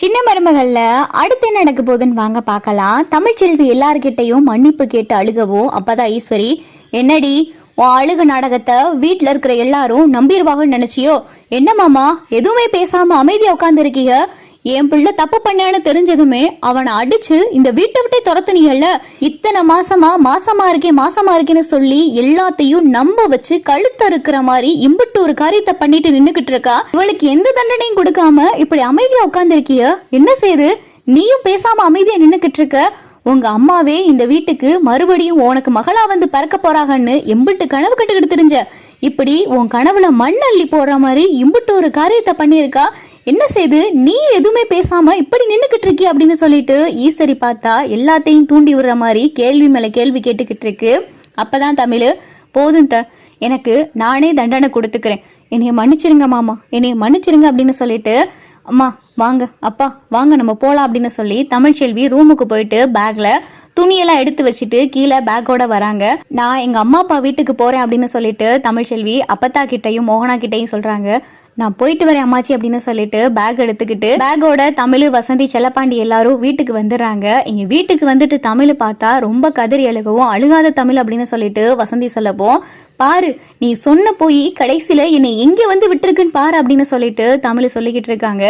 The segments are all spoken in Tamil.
சின்ன மருமகள்ல அடுத்து என்ன நடக்க போகுதுன்னு வாங்க பார்க்கலாம். தமிழ்ச்செல்வி எல்லார்கிட்டையும் மன்னிப்பு கேட்டு அழுகவோ அப்பதான் ஈஸ்வரி என்னடி உன் அழுகு நாடகத்தை வீட்டில் இருக்கிற எல்லாரும் நம்பிடுவாங்கன்னு நினைச்சியோ? என்ன மாமா எதுவுமே பேசாம அமைதியா உட்காந்துருக்கீங்க என் பிள்ளை தப்பு பண்ணான்னு தெரிஞ்சதுமே அவனை அடிச்சு இந்த வீட்டை விட்டே துரத்துனீங்கல்ல? இத்தனை மாசமா மாசமா இருக்கேன் மாசமா இருக்கேன்னு சொல்லி எல்லாத்தையும் நம்ப வச்சு கழுத்த இருக்கிற மாதிரி இம்புட்டு ஒரு காரியத்தை பண்ணிட்டு நின்னுகிட்டு இருக்கா? இவளுக்கு எந்த தண்டனையும் கொடுக்காம இப்படி அமைதியா உட்கார்ந்துருக்கிய? என்ன செய்யுது நீயும் பேசாம அமைதியா நின்னுகிட்டு இருக்க? உங்க அம்மாவே இந்த வீட்டுக்கு மறுபடியும் உனக்கு மகளா வந்து பறக்க போறாங்கன்னு எம்பிட்டு கனவு கட்டுக்கிட்டு தெரிஞ்ச? இப்படி உன் கனவுல மண் அள்ளி போடுற மாதிரி இம்புட்டு ஒரு காரியத்தை பண்ணியிருக்கா? என்ன செய்து நீ எதுவுமே பேசாம இப்படி நின்றுக்கிட்டு இருக்கி அப்படின்னு சொல்லிட்டு ஈஸ்வரி பார்த்தா எல்லாத்தையும் தூண்டி விடுற மாதிரி கேள்வி மேல கேள்வி கேட்டுக்கிட்டு இருக்கு. அப்பதான் தமிழ் போதும் த எனக்கு நானே தண்டனை கொடுத்துக்கிறேன். என்னைய மன்னிச்சிருங்க மாமா. என்னைய மன்னிச்சிருங்க அப்படின்னு சொல்லிட்டு அம்மா வாங்க அப்பா வாங்க நம்ம போலாம் அப்படின்னு சொல்லி தமிழ்ச்செல்வி ரூமுக்கு போயிட்டு பேக்ல துணியெல்லாம் எடுத்து வச்சுட்டு கீழே பேக்கோட வராங்க. நான் எங்க அம்மா அப்பா வீட்டுக்கு போறேன் அப்படின்னு சொல்லிட்டு தமிழ்ச்செல்வி அப்பத்தா கிட்டையும் மோகனா கிட்டையும் சொல்றாங்க. நான் போயிட்டு வரேன் அம்மாச்சி அப்படின்னு சொல்லிட்டு பேக் எடுத்துக்கிட்டு பேக்கோட தமிழ் வசந்தி செல்லப்பாண்டி எல்லாரும் வீட்டுக்கு வந்துடுறாங்க. இங்க வீட்டுக்கு வந்துட்டு தமிழ் பார்த்தா ரொம்ப கதறி அழுகவும் அழுகாத தமிழ் அப்படின்னு சொல்லிட்டு வசந்தி சொல்லப்போ பாரு நீ சொன்ன போய் கடைசியில என்னை எங்க வந்து விட்டுருக்குன்னு பாரு அப்படின்னு சொல்லிட்டு தமிழ் சொல்லிக்கிட்டு இருக்காங்க.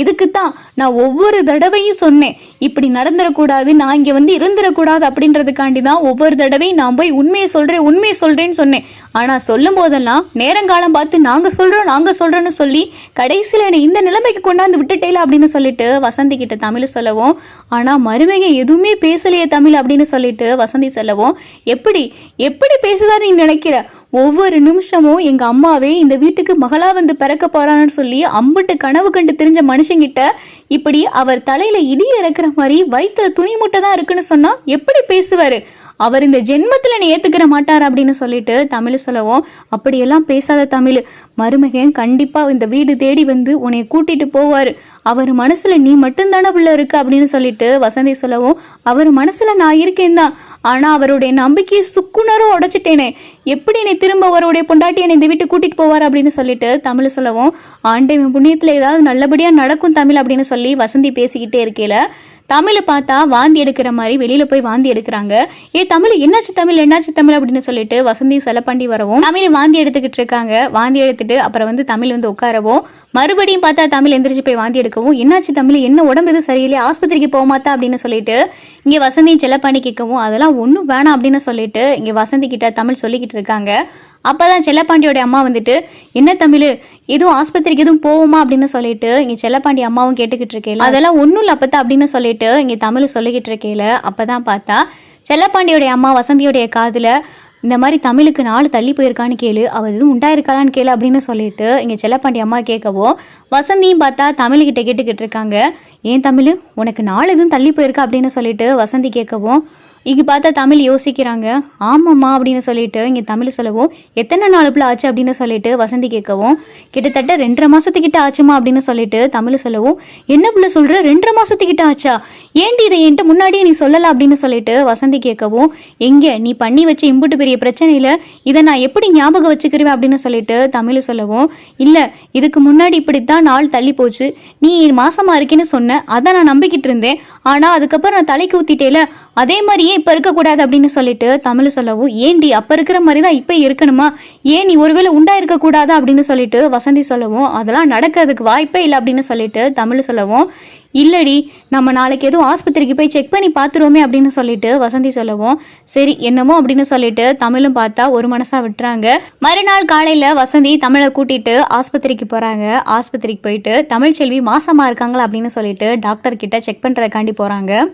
இதுக்குத்தான் நான் ஒவ்வொரு தடவையும் சொன்னேன் இப்படி நடந்துடக்கூடாது நான் இங்க வந்து இருந்துடக்கூடாது அப்படின்றதுக்காண்டி தான் ஒவ்வொரு தடவையும் நான் போய் உண்மையை சொல்றேன் உண்மையை சொல்றேன்னு சொன்னேன். ஆனா சொல்லும் போதெல்லாம் நேரங்காலம் பார்த்து நாங்க சொல்றோம் நாங்க சொல்றோம்னு சொல்லி கடைசியில என்னை இந்த நிலைமைக்கு கொண்டாந்து விட்டுட்டேல அப்படின்னு சொல்லிட்டு வசந்தி கிட்ட தமிழ் சொல்லவும் ஆனா மருமக எதுவுமே பேசலையே தமிழ் அப்படின்னு சொல்லிட்டு வசந்தி சொல்லவும் எப்படி எப்படி பேசுதாரு நீ நினைக்கிற? ஒவ்வொரு நிமிஷமும் எங்க அம்மாவே இந்த வீட்டுக்கு மகளா வந்து பிறக்க போறான்னு சொல்லி அம்புட்டு கனவு கண்டு தெரிஞ்ச மனுஷங்கிட்ட இப்படி அவர் தலையில இடி இறக்குற மாதிரி வயிற்றுல துணி மூட்டை தான் இருக்குன்னு சொன்னா எப்படி பேசுவாரு? அவர் இந்த ஜென்மத்துல நீ ஏத்துக்கிற மாட்டார் அப்படின்னு சொல்லிட்டு தமிழ் சொல்லவும் அப்படியெல்லாம் பேசாத தமிழ். மருமகன் கண்டிப்பாக இந்த வீடு தேடி வந்து உன்னை கூட்டிட்டு போவாரு. அவர் மனசுல நீ மட்டும்தானே உள்ள இருக்கு அப்படின்னு சொல்லிட்டு வசந்தி சொல்லவும் அவர் மனசுல நான் இருக்கேன் தான். ஆனா அவருடைய நம்பிக்கையை சுக்குனரும் உடைச்சிட்டேனே. எப்படி என்னை திரும்ப அவருடைய பொண்டாட்டி என்னை இந்த வீட்டுக்கு கூட்டிட்டு போவார் அப்படின்னு சொல்லிட்டு தமிழ் சொல்லவும் ஆண்டவன் புண்ணியத்தில் ஏதாவது நல்லபடியாக நடக்கும் தமிழ் அப்படின்னு சொல்லி வசந்தி பேசிக்கிட்டே இருக்கையில தமிழை பார்த்தா வாந்தி எடுக்கிற மாதிரி வெளியில போய் வாந்தி எடுக்கிறாங்க. ஏ தமிழ் என்னாச்சு தமிழ் என்னாச்சு தமிழ் அப்படின்னு சொல்லிட்டு வசந்தி செலப்பாண்டி வரவும் தமிழ் வாந்தி எடுத்துக்கிட்டு இருக்காங்க. வாந்தி எடுத்துட்டு அப்புறம் வந்து தமிழ் வந்து உட்காரவும். மறுபடியும் பார்த்தா தமிழ் எந்திரிச்சு போய் வாந்தி எடுக்கவும். என்னாச்சு தமிழ் என்ன உடம்பு எதுவும் சரியில்லை ஆஸ்பத்திரிக்கு போக மாட்டா அப்படின்னு சொல்லிட்டு இங்கே வசந்தியும் செல்லப்பாண்டி கேட்கவும் அதெல்லாம் ஒன்றும் வேணாம் அப்படின்னு சொல்லிட்டு இங்கே வசந்தி கிட்ட தமிழ் சொல்லிக்கிட்டு இருக்காங்க. அப்பதான் செல்லப்பாண்டியோட அம்மா வந்துட்டு என்ன தமிழ்? எதுவும் ஆஸ்பத்திரிக்கு எதுவும் போவோமா? அப்படின்னு சொல்லிட்டு இங்க செல்லப்பாண்டி அம்மாவும் கேட்டுக்கிட்டு இருக்கேல அதெல்லாம் ஒன்றும் இல்லை அப்பத்தா அப்படின்னு சொல்லிட்டு இங்க தமிழ் சொல்லிக்கிட்டு இருக்கேல அப்பதான் பார்த்தா செல்லப்பாண்டியோடைய அம்மா வசந்தியோடைய காதுல இந்த மாதிரி தமிழுக்கு நாலு தள்ளி போயிருக்கான்னு கேளு அவ எதுவும் உண்டாயிருக்காளான்னு கேளு அப்படின்னு சொல்லிட்டு இங்கே செல்லப்பாண்டி அம்மா கேட்கவும் வசந்தியும் பார்த்தா தமிழ்கிட்ட கேட்டுக்கிட்டு இருக்காங்க ஏன் தமிழ்? உனக்கு நாலு எதுவும் தள்ளி போயிருக்கா? அப்படின்னு சொல்லிட்டு வசந்தி கேட்கவும் இங்க பார்த்தா தமிழ் யோசிக்கிறாங்க. ஆமாம்மா அப்படின்னு சொல்லிட்டு இங்க தமிழ் சொல்லவும் எத்தனை நாளுக்குள்ள ஆச்சு அப்படின்னு சொல்லிட்டு வசந்தி கேட்கவும் கிட்டத்தட்ட ரெண்டரை மாசத்துக்கிட்ட ஆச்சுமா அப்படின்னு சொல்லிட்டு தமிழ் சொல்லவும் என்ன புள்ள சொல்ற? ரெண்டரை மாசத்துக்கிட்ட ஆச்சா? ஏன்டி இதை என்கிட்ட முன்னாடியே நீ சொல்லலாம் அப்படின்னு சொல்லிட்டு வசந்தி கேட்கவும் எங்க நீ பண்ணி வச்ச இம்புட்டு பெரிய பிரச்சனையில இதை நான் எப்படி ஞாபகம் வச்சுக்கிறேன் அப்படின்னு சொல்லிட்டு தமிழ் சொல்லவும் இல்ல இதுக்கு முன்னாடி இப்படித்தான் நாள் தள்ளி போச்சு. நீ மாசமா இருக்கேன்னு சொன்ன அதை நான் நம்பிக்கிட்டு இருந்தேன். ஆனா அதுக்கப்புறம் நான் தலைக்கு ஊத்திட்டேல அதே மாதிரியே இப்ப இருக்கக்கூடாது அப்படின்னு சொல்லிட்டு தமிழ் சொல்லவும் ஏன்டி அப்ப இருக்கிற மாதிரி தான் இப்ப இருக்கணுமா? ஏன் நீ ஒருவேளை உண்டா இருக்க கூடாதா அப்படின்னு சொல்லிட்டு வசந்தி சொல்லவும் அதெல்லாம் நடக்கிறதுக்கு வாய்ப்பே இல்லை அப்படின்னு சொல்லிட்டு தமிழ் சொல்லவும் இல்லடி நம்ம நாளைக்கு எதுவும் ஆஸ்பத்திரிக்கு போய் செக் பண்ணி பார்த்துருவோமே அப்படின்னு சொல்லிட்டு வசந்தி சொல்லவும் சரி என்னமோ அப்படின்னு சொல்லிட்டு தமிழும் பார்த்தா ஒரு மனசா விட்டுறாங்க. மறுநாள் காலையில வசந்தி தமிழை கூட்டிட்டு ஆஸ்பத்திரிக்கு போறாங்க. ஆஸ்பத்திரிக்கு போயிட்டு தமிழ்ச்செல்வி மாசமா இருக்காங்களா? அப்படின்னு சொல்லிட்டு டாக்டர் கிட்ட செக் பண்றதுக்காண்டி போறாங்க.